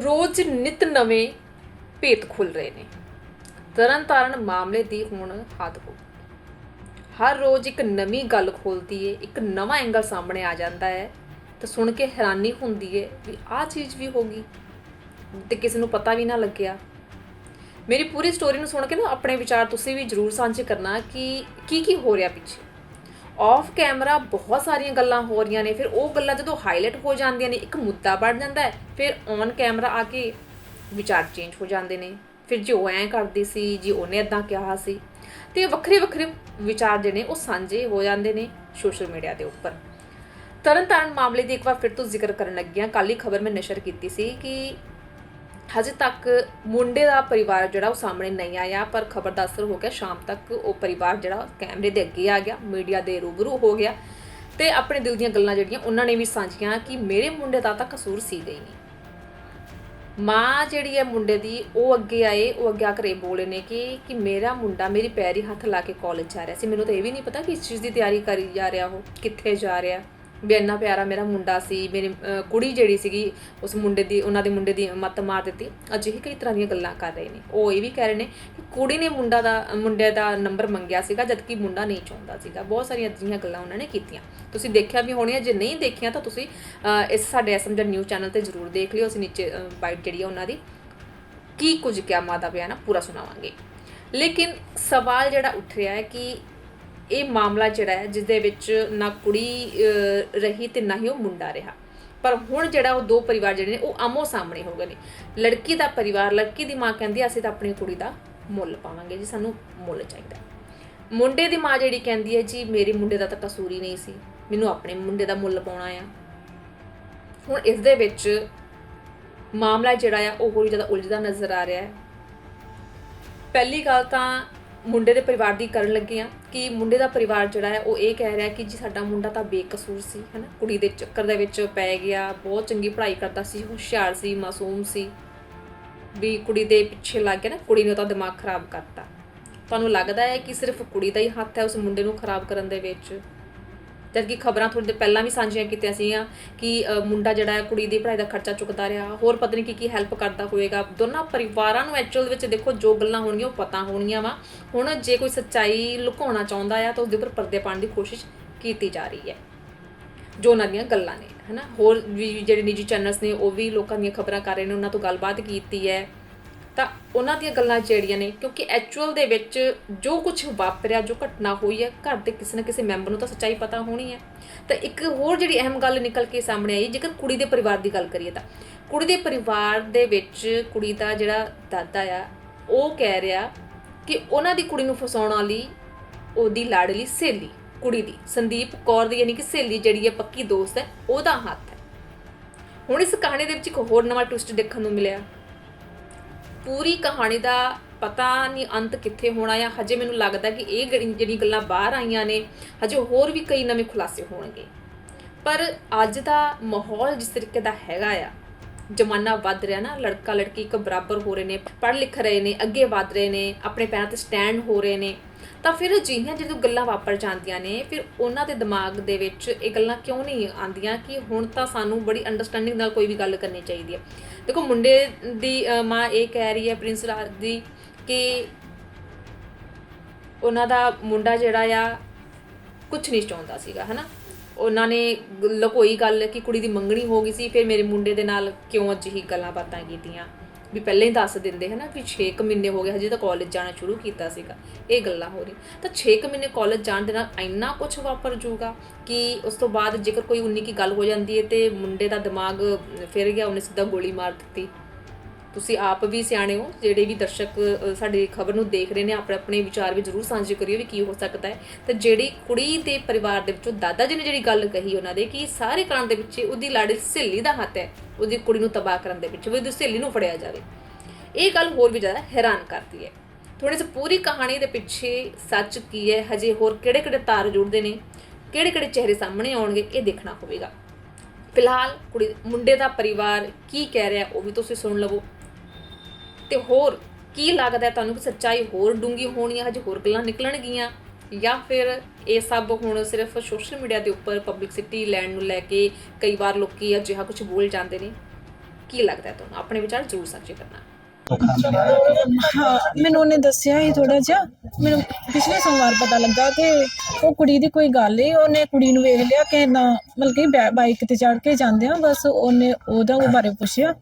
ਰੋਜ਼ ਨਿਤ ਨਵੇਂ ਭੇਤ ਖੁੱਲ ਰਹੇ ਨੇ। ਤਰਨ ਤਾਰਨ ਮਾਮਲੇ ਦੀ ਹੁਣ ਹੱਦ ਹੋ ਹਰ ਰੋਜ਼ ਇੱਕ ਨਵੀਂ ਗੱਲ ਖੁੱਲਦੀ ਏ, ਇੱਕ ਨਵਾਂ ਐਂਗਲ ਸਾਹਮਣੇ ਆ ਜਾਂਦਾ ਹੈ ਤਾਂ ਸੁਣ ਕੇ ਹੈਰਾਨੀ ਹੁੰਦੀ ਏ ਵੀ ਆਹ ਚੀਜ਼ ਵੀ ਹੋਗੀ ਤੇ ਕਿਸੇ ਨੂੰ ਪਤਾ ਵੀ ਨਾ ਲੱਗਿਆ। ਮੇਰੀ ਪੂਰੀ ਸਟੋਰੀ ਨੂੰ ਸੁਣ ਕੇ ਨਾ ਆਪਣੇ ਵਿਚਾਰ ਤੁਸੀਂ ਵੀ ਜਰੂਰ ਸਾਂਝੇ ਕਰਨਾ ਕਿ ਕੀ ਕੀ ਹੋ ਰਿਹਾ ਪਿੱਛੇ। ਆਫ ਕੈਮਰਾ ਬਹੁਤ ਸਾਰੀਆਂ ਗੱਲਾਂ ਹੋ ਰਹੀਆਂ ਨੇ, ਫਿਰ ਉਹ ਗੱਲਾਂ ਜਦੋਂ ਹਾਈਲਾਈਟ ਹੋ ਜਾਂਦੀਆਂ ਨੇ, ਇੱਕ ਮੁੱਦਾ ਬਣ ਜਾਂਦਾ ਹੈ, ਫਿਰ ਔਨ ਕੈਮਰਾ ਆ ਕੇ ਵਿਚਾਰ ਚੇਂਜ ਹੋ ਜਾਂਦੇ ਨੇ। ਫਿਰ ਜੇ ਉਹ ਐਂ ਕਰਦੀ ਸੀ, ਜੀ ਉਹਨੇ ਇਦਾਂ ਕਿਹਾ ਸੀ, ਤੇ ਵੱਖਰੇ ਵੱਖਰੇ ਵਿਚਾਰ ਜਿਹੜੇ ਨੇ ਉਹ ਸਾਂਝੇ ਹੋ ਜਾਂਦੇ ਨੇ ਸੋਸ਼ਲ ਮੀਡੀਆ ਦੇ ਉੱਪਰ। ਤਰਨਤਾਰਨ ਮਾਮਲੇ ਦੀ ਇੱਕ ਵਾਰ ਫਿਰ ਤੋਂ ਜ਼ਿਕਰ ਕਰਨ ਲੱਗੀਆਂ ਕੱਲ ਹੀ ਖਬਰ ਮੈਂ ਨਸ਼ਰ ਕੀਤੀ ਸੀ ਕਿ ਹਜੇ ਤੱਕ ਮੁੰਡੇ ਦਾ ਪਰਿਵਾਰ ਜਿਹੜਾ ਉਹ ਸਾਹਮਣੇ ਨਹੀਂ ਆਇਆ, ਪਰ ਖਬਰ ਦਾ ਅਸਰ ਹੋ ਗਿਆ ਸ਼ਾਮ ਤੱਕ ਉਹ ਪਰਿਵਾਰ ਜਿਹੜਾ ਕੈਮਰੇ ਦੇ ਅੱਗੇ ਆ ਗਿਆ, ਮੀਡੀਆ ਦੇ ਰੂਬਰੂ ਹੋ ਗਿਆ ਤੇ ਆਪਣੇ ਦਿਲ ਦੀਆਂ ਗੱਲਾਂ ਜਿਹੜੀਆਂ ਉਹਨਾਂ ਨੇ ਵੀ ਸਾਂਝੀਆਂ ਕਿ ਮੇਰੇ ਮੁੰਡੇ ਦਾ ਤਾਂ ਕਸੂਰ ਸੀ ਗਈ ਨਹੀਂ। ਮਾਂ ਜਿਹੜੀ ਹੈ ਮੁੰਡੇ ਦੀ, ਉਹ ਅੱਗੇ ਆਏ, ਉਹ ਅੱਗੇ ਆ ਕੇ ਬੋਲੇ ਨੇ ਕਿ ਕਿ ਮੇਰਾ ਮੁੰਡਾ ਮੇਰੀ ਪੈਰੀ ਹੱਥ ਲਾ ਕੇ ਕਾਲਜ ਜਾ ਰਿਹਾ ਸੀ। ਮੈਨੂੰ ਤਾਂ ਇਹ ਵੀ ਨਹੀਂ ਪਤਾ ਕਿ ਇਸ ਚੀਜ਼ ਦੀ ਤਿਆਰੀ ਕਰੀ ਜਾ ਰਿਹਾ ਉਹ, ਕਿੱਥੇ ਜਾ ਰਿਹਾ। ਵੀ ਇੰਨਾ ਪਿਆਰਾ ਮੇਰਾ ਮੁੰਡਾ ਸੀ, ਮੇਰੀ ਕੁੜੀ ਜਿਹੜੀ ਸੀਗੀ, ਉਸ ਮੁੰਡੇ ਦੀ, ਉਹਨਾਂ ਦੇ ਮੁੰਡੇ ਦੀ ਮੱਤ ਮਾਰ ਦਿੱਤੀ। ਅਜਿਹੀ ਕਈ ਤਰ੍ਹਾਂ ਦੀਆਂ ਗੱਲਾਂ ਕਰ ਰਹੇ ਨੇ। ਉਹ ਇਹ ਵੀ ਕਹਿ ਰਹੇ ਨੇ ਕਿ ਕੁੜੀ ਨੇ ਮੁੰਡਾ ਦਾ, ਮੁੰਡੇ ਦਾ ਨੰਬਰ ਮੰਗਿਆ ਸੀਗਾ, ਜਦਕਿ ਮੁੰਡਾ ਨਹੀਂ ਚਾਹੁੰਦਾ ਸੀਗਾ। ਬਹੁਤ ਸਾਰੀਆਂ ਅਜਿਹੀਆਂ ਗੱਲਾਂ ਉਹਨਾਂ ਨੇ ਕੀਤੀਆਂ। ਤੁਸੀਂ ਦੇਖਿਆ ਵੀ ਹੋਣੀਆਂ, ਜੇ ਨਹੀਂ ਦੇਖਿਆ ਤਾਂ ਤੁਸੀਂ ਇਸ ਸਾਡੇ ਐਸਐਮਜੀ ਨਿਊਜ਼ ਚੈਨਲ ਤੇ ਜਰੂਰ ਦੇਖ ਲਿਓ। ਅਸੀਂ ਨੀਚੇ ਬਾਈਟ ਜਿਹੜੀ ਆ ਉਹਨਾਂ ਦੀ। ਕੀ ਕੁਝ ਕਿਆ ਮਾਤਾ ਪਿਆ ਨਾ ਪੂਰਾ ਸੁਣਾਵਾਂਗੇ। ਲੇਕਿਨ ਸਵਾਲ ਜਿਹੜਾ ਉੱਠ ਰਿਹਾ ਹੈ ਕਿ ਇਹ ਮਾਮਲਾ ਜਿਹੜਾ ਹੈ, ਜਿਸ ਦੇ ਵਿੱਚ ਨਾ ਕੁੜੀ ਰਹੀ ਤੇ ਨਾ ਹੀ ਉਹ ਮੁੰਡਾ ਰਿਹਾ। ਪਰ ਹੁਣ ਜਿਹੜਾ ਉਹ ਦੋ ਪਰਿਵਾਰ ਜਿਹੜੇ ਨੇ, ਉਹ ਆਮੋ ਸਾਹਮਣੇ ਹੋ ਗਏ ਨੇ। ਲੜਕੀ ਦਾ ਪਰਿਵਾਰ, ਲੜਕੀ ਦੀ ਮਾਂ ਕਹਿੰਦੀ ਅਸੀਂ ਤਾਂ ਆਪਣੀ ਕੁੜੀ ਦਾ ਮੁੱਲ ਪਾਵਾਂਗੇ ਜੀ, ਸਾਨੂੰ ਮੁੱਲ ਚਾਹੀਦਾ। ਮੁੰਡੇ ਦੀ ਮਾਂ ਜਿਹੜੀ ਕਹਿੰਦੀ ਹੈ, ਜੀ, ਮੇਰੇ ਮੁੰਡੇ ਦਾ ਤਾਂ ਕਸੂਰ ਹੀ ਨਹੀਂ ਸੀ, ਮੈਨੂੰ ਆਪਣੇ ਮੁੰਡੇ ਦਾ ਮੁੱਲ ਪਾਉਣਾ ਆ। ਹੁਣ ਇਸ ਦੇ ਵਿੱਚ ਮਾਮਲਾ ਜਿਹੜਾ ਆ, ਉਹ ਹੋਰ ਜ਼ਿਆਦਾ ਉਲਝਦਾ ਨਜ਼ਰ ਆ ਰਿਹਾ ਹੈ। ਪਹਿਲੀ ਗੱਲ ਤਾਂ ਮੁੰਡੇ ਦੇ ਪਰਿਵਾਰ ਦੀ ਕਰਨ ਲੱਗੇ ਆ ਕਿ ਮੁੰਡੇ ਦਾ ਪਰਿਵਾਰ ਜਿਹੜਾ ਹੈ ਉਹ ਇਹ ਕਹਿ ਰਿਹਾ ਕਿ ਜੀ ਸਾਡਾ ਮੁੰਡਾ ਤਾਂ ਬੇਕਸੂਰ ਸੀ, ਹਨਾ? ਕੁੜੀ ਦੇ ਚੱਕਰ ਦੇ ਵਿੱਚ ਪੈ ਗਿਆ, ਬਹੁਤ ਚੰਗੀ ਪੜ੍ਹਾਈ ਕਰਦਾ ਸੀ, ਹੁਸ਼ਿਆਰ ਸੀ, ਮਾਸੂਮ ਸੀ। ਵੀ ਕੁੜੀ ਦੇ ਪਿੱਛੇ ਲੱਗ ਗਿਆ ਨਾ, ਕੁੜੀ ਨੇ ਤਾਂ ਦਿਮਾਗ ਖਰਾਬ ਕਰਤਾ। ਤੁਹਾਨੂੰ ਲੱਗਦਾ ਹੈ ਕਿ ਸਿਰਫ ਕੁੜੀ ਦਾ ਹੀ ਹੱਥ ਹੈ ਉਸ ਮੁੰਡੇ ਨੂੰ ਖਰਾਬ ਕਰਨ ਦੇ ਵਿੱਚ? ਜਦਕਿ ਖਬਰਾਂ ਥੋੜੀ ਦੇਰ ਪਹਿਲਾਂ ਵੀ ਸਾਂਝੀਆਂ ਕੀਤੀਆਂ ਸੀਗੀਆਂ ਕਿ ਮੁੰਡਾ ਜਿਹੜਾ ਹੈ ਕੁੜੀ ਦੀ ਪੜ੍ਹਾਈ ਦਾ ਖਰਚਾ ਚੁੱਕਦਾ ਰਿਹਾ। ਹੋਰ ਪਤਾ ਨਹੀਂ ਕੀ ਕੀ ਹੈਲਪ ਕਰਦਾ ਹੋਵੇਗਾ। ਦੋਨਾਂ ਪਰਿਵਾਰਾਂ ਨੂੰ ਐਕਚੁਅਲ ਵਿੱਚ ਦੇਖੋ ਜੋ ਗੱਲਾਂ ਹੋਣਗੀਆਂ ਉਹ ਪਤਾ ਹੋਣਗੀਆਂ ਵਾ। ਹੁਣ ਜੇ ਕੋਈ ਸੱਚਾਈ ਲੁਕਾਉਣਾ ਚਾਹੁੰਦਾ ਆ ਤਾਂ ਉਸ ਦੇ ਉੱਪਰ ਪਰਦੇ ਪਾਉਣ ਦੀ ਕੋਸ਼ਿਸ਼ ਕੀਤੀ ਜਾ ਰਹੀ ਹੈ। ਜੋ ਉਹਨਾਂ ਦੀਆਂ ਗੱਲਾਂ ਨੇ, ਹਨਾ? ਹੋਰ ਵੀ ਜਿਹੜੇ ਨਿੱਜੀ ਚੈਨਲਸ ਨੇ, ਉਹ ਵੀ ਲੋਕਾਂ ਦੀਆਂ ਖਬਰਾਂ ਕਰ ਰਹੇ ਨੇ, ਉਹਨਾਂ ਤੋਂ ਗੱਲਬਾਤ ਕੀਤੀ ਹੈ। ਤਾਂ ਉਹਨਾਂ ਦੀਆਂ ਗੱਲਾਂ ਜਿਹੜੀਆਂ ਨੇ, ਕਿਉਂਕਿ ਐਕਚੁਅਲ ਦੇ ਵਿੱਚ ਜੋ ਕੁਝ ਵਾਪਰਿਆ, ਜੋ ਘਟਨਾ ਹੋਈ ਹੈ, ਘਰ ਦੇ ਕਿਸੇ ਨਾ ਕਿਸੇ ਮੈਂਬਰ ਨੂੰ ਤਾਂ ਸੱਚਾਈ ਪਤਾ ਹੋਣੀ ਹੈ। ਤਾਂ ਇੱਕ ਹੋਰ ਜਿਹੜੀ ਅਹਿਮ ਗੱਲ ਨਿਕਲ ਕੇ ਸਾਹਮਣੇ ਆਈ, ਜੇਕਰ ਕੁੜੀ ਦੇ ਪਰਿਵਾਰ ਦੀ ਗੱਲ ਕਰੀਏ ਤਾਂ। ਕੁੜੀ ਦੇ ਪਰਿਵਾਰ ਦੇ ਵਿੱਚ ਕੁੜੀ ਦਾ ਜਿਹੜਾ ਦਾਦਾ ਆ, ਉਹ ਕਹਿ ਰਿਹਾ ਕਿ ਉਹਨਾਂ ਦੀ ਕੁੜੀ ਨੂੰ ਫਸਾਉਣ ਵਾਲੀ ਉਹਦੀ ਲਾੜਲੀ ਸਹੇਲੀ, ਕੁੜੀ ਦੀ, ਸੰਦੀਪ ਕੌਰ ਦੀ, ਯਾਨੀ ਕਿ ਸਹੇਲੀ ਜਿਹੜੀ ਹੈ, ਪੱਕੀ ਦੋਸਤ ਹੈ, ਉਹਦਾ ਹੱਥ ਹੈ। ਹੁਣ ਇਸ ਕਹਾਣੀ ਦੇ ਵਿੱਚ ਇੱਕ ਹੋਰ ਨਵਾਂ ਟਵਿਸਟ ਦੇਖਣ ਨੂੰ ਮਿਲਿਆ। ਪੂਰੀ ਕਹਾਣੀ ਦਾ ਪਤਾ ਨਹੀਂ ਅੰਤ ਕਿੱਥੇ ਹੋਣਾ ਆ, ਹਜੇ ਮੈਨੂੰ ਲੱਗਦਾ ਕਿ ਇਹ ਜਿਹੜੀ ਗੱਲਾਂ ਬਾਹਰ ਆਈਆਂ ਨੇ, ਹਜੇ ਹੋਰ ਵੀ ਕਈ ਨਵੇਂ ਖੁਲਾਸੇ ਹੋਣਗੇ। ਪਰ ਅੱਜ ਦਾ ਮਾਹੌਲ ਜਿਸ ਤਰੀਕੇ ਦਾ ਹੈਗਾ ਆ, ਜਮਾਨਾ ਵੱਧ ਰਿਹਾ ਨਾ ਲੜਕਾ ਲੜਕੀ ਇੱਕ ਬਰਾਬਰ ਹੋ ਰਹੇ ਨੇ ਪੜ੍ਹ ਲਿਖ ਰਹੇ ਨੇ, ਅੱਗੇ ਵੱਧ ਰਹੇ ਨੇ, ਆਪਣੇ ਪੈਰਾਂ ਤੇ ਸਟੈਂਡ ਹੋ ਰਹੇ ਨੇ ਤਾਂ ਫਿਰ ਅਜਿਹੀਆਂ ਜਦੋਂ ਗੱਲਾਂ ਵਾਪਰ ਜਾਂਦੀਆਂ ਨੇ, ਫਿਰ ਉਹਨਾਂ ਦੇ ਦਿਮਾਗ ਦੇ ਵਿੱਚ ਇਹ ਗੱਲਾਂ ਕਿਉਂ ਨਹੀਂ ਆਉਂਦੀਆਂ ਕਿ ਹੁਣ ਤਾਂ ਸਾਨੂੰ ਬੜੀ ਅੰਡਰਸਟੈਂਡਿੰਗ ਨਾਲ ਕੋਈ ਵੀ ਗੱਲ ਕਰਨੀ ਚਾਹੀਦੀ ਹੈ। ਦੇਖੋ, ਮੁੰਡੇ ਦੀ ਮਾਂ ਇਹ ਕਹਿ ਰਹੀ ਹੈ, ਪ੍ਰਿੰਸ ਰਾਜ ਦੀ ਕਿ ਉਹਨਾਂ ਦਾ ਮੁੰਡਾ ਜਿਹੜਾ ਆ ਕੁਝ ਨਹੀਂ ਚਾਹੁੰਦਾ ਸੀਗਾ, ਹਨਾ? ਉਹਨਾਂ ਨੇ ਲਕੋਈ ਗੱਲ ਕਿ ਕੁੜੀ ਦੀ ਮੰਗਣੀ ਹੋ ਗਈ ਸੀ, ਫਿਰ ਮੇਰੇ ਮੁੰਡੇ ਦੇ ਨਾਲ ਕਿਉਂ ਅਜਿਹੀ ਗੱਲਾਂ ਬਾਤਾਂ ਕੀਤੀਆਂ? ਵੀ ਪਹਿਲਾਂ ਹੀ ਦੱਸ ਦਿੰਦੇ ਹਨਾ ਵੀ 6 ਮਹੀਨੇ ਹੋ ਗਏ, ਹਜੇ ਤਾਂ ਕਾਲਜ ਜਾਣਾ ਸ਼ੁਰੂ ਕੀਤਾ ਸੀਗਾ। ਇਹ ਗੱਲਾਂ ਹੋ ਰਹੀ ਤਾਂ 6 ਮਹੀਨੇ ਕਾਲਜ ਜਾਣ ਦੇ ਨਾਲ ਇੰਨਾ ਕੁਝ ਵਾਪਰ ਜੂਗਾ ਕਿ ਉਸ ਤੋਂ ਬਾਅਦ ਜੇਕਰ ਕੋਈ ਉਨੀ ਕੀ ਗੱਲ ਹੋ ਜਾਂਦੀ ਹੈ ਤੇ ਮੁੰਡੇ ਦਾ ਦਿਮਾਗ ਫਿਰ ਗਿਆ, ਉਹਨੇ ਸਿੱਧਾ ਗੋਲੀ ਮਾਰ ਦਿੱਤੀ। ਤੁਸੀਂ ਆਪ ਵੀ ਸਿਆਣੇ ਹੋ ਜਿਹੜੇ ਵੀ ਦਰਸ਼ਕ ਅ, ਸਾਡੀ ਖਬਰ ਨੂੰ ਦੇਖ ਰਹੇ ਨੇ ਆਪਣੇ ਆਪਣੇ ਵਿਚਾਰ ਵੀ ਜ਼ਰੂਰ ਸਾਂਝੇ ਕਰਿਓ ਵੀ ਕੀ ਹੋ ਸਕਦਾ ਹੈ। ਤੇ ਜਿਹੜੀ ਕੁੜੀ ਦੇ ਪਰਿਵਾਰ ਦੇ ਵਿੱਚੋਂ ਦਾਦਾ ਜੀ ਨੇ ਜਿਹੜੀ ਗੱਲ ਕਹੀ ਉਹਨਾਂ ਦੇ ਕਿ ਸਾਰੇ ਕਾਰਨ ਦੇ ਪਿੱਛੇ ਉਹਦੀ ਲਾੜੀ ਸਹੇਲੀ ਦਾ ਹੱਥ ਹੈ ਉਹਦੀ ਕੁੜੀ ਨੂੰ ਤਬਾਹ ਕਰਨ ਦੇ ਵਿੱਚ ਵੀ ਉਹਦੀ ਸਹੇਲੀ ਨੂੰ ਫੜਿਆ ਜਾਵੇ। ਇਹ ਗੱਲ ਹੋਰ ਵੀ ਜ਼ਿਆਦਾ ਹੈਰਾਨ ਕਰਦੀ ਹੈ। ਥੋੜੀ ਜਿਹੀ ਪੂਰੀ ਕਹਾਣੀ ਦੇ ਪਿੱਛੇ ਸੱਚ ਕੀ ਹੈ ਹਜੇ ਹੋਰ ਕਿਹੜੇ ਕਿਹੜੇ ਤਾਰ ਜੁੜਦੇ ਨੇ ਕਿਹੜੇ ਕਿਹੜੇ ਚਿਹਰੇ ਸਾਹਮਣੇ ਆਉਣਗੇ ਇਹ ਦੇਖਣਾ ਹੋਵੇਗਾ। ਫਿਲਹਾਲ ਕੁੜੀ ਮੁੰਡੇ ਦਾ ਪਰਿਵਾਰ ਕੀ ਕਹਿ ਰਿਹਾ ਉਹ ਵੀ ਤੁਸੀਂ ਸੁਣ ਲਵੋ। ਤੇ ਹੋਰ ਕੀ ਲੱਗਦਾ ਤੁਹਾਨੂੰ ਕਿ ਸੱਚਾਈ ਹੋਰ ਡੂੰਗੀ ਹੋਣੀ ਹੈ ਹਜੇ ਹੋਰ ਗੱਲਾਂ ਨਿਕਲਣਗੀਆਂ? ਜਾਂ ਫਿਰ ਇਹ ਸਭ ਹੁਣ ਸਿਰਫ ਸੋਸ਼ਲ ਮੀਡੀਆ ਦੇ ਉੱਪਰ ਪਬਲਿਸਿਟੀ ਲੈਣ ਨੂੰ ਲੈ ਕੇ ਕਈ ਵਾਰ ਲੋਕੀ ਅਜਿਹਾ ਕੁਝ ਬੋਲ ਜਾਂਦੇ ਨੇ? ਕੀ ਲੱਗਦਾ ਤੁਹਾਨੂੰ? ਆਪਣੇ ਵਿਚਾਰ ਜ਼ਰੂਰ ਸਾਂਝੇ ਕਰਨਾ। ਹਾਂ, ਮੈਨੂੰ ਉਹਨੇ ਦੱਸਿਆ ਹੀ ਥੋੜਾ ਜਿਹਾ। ਮੈਨੂੰ ਪਿਛਲੇ ਸੋਮਵਾਰ ਪਤਾ ਲੱਗਾ ਕਿ ਉਹ ਕੁੜੀ ਦੀ ਕੋਈ ਗੱਲ ਏ, ਉਹਨੇ ਕੁੜੀ ਨੂੰ ਵੇਖ ਲਿਆ ਕਿ ਨਾ ਮਤਲਬ ਕਿ ਬਾਈਕ ਤੇ ਚੜ ਕੇ ਜਾਂਦੇ ਆ, ਬਸ ਉਹਨੇ ਉਹਦਾ ਉਹ ਬਾਰੇ ਪੁੱਛਿਆ।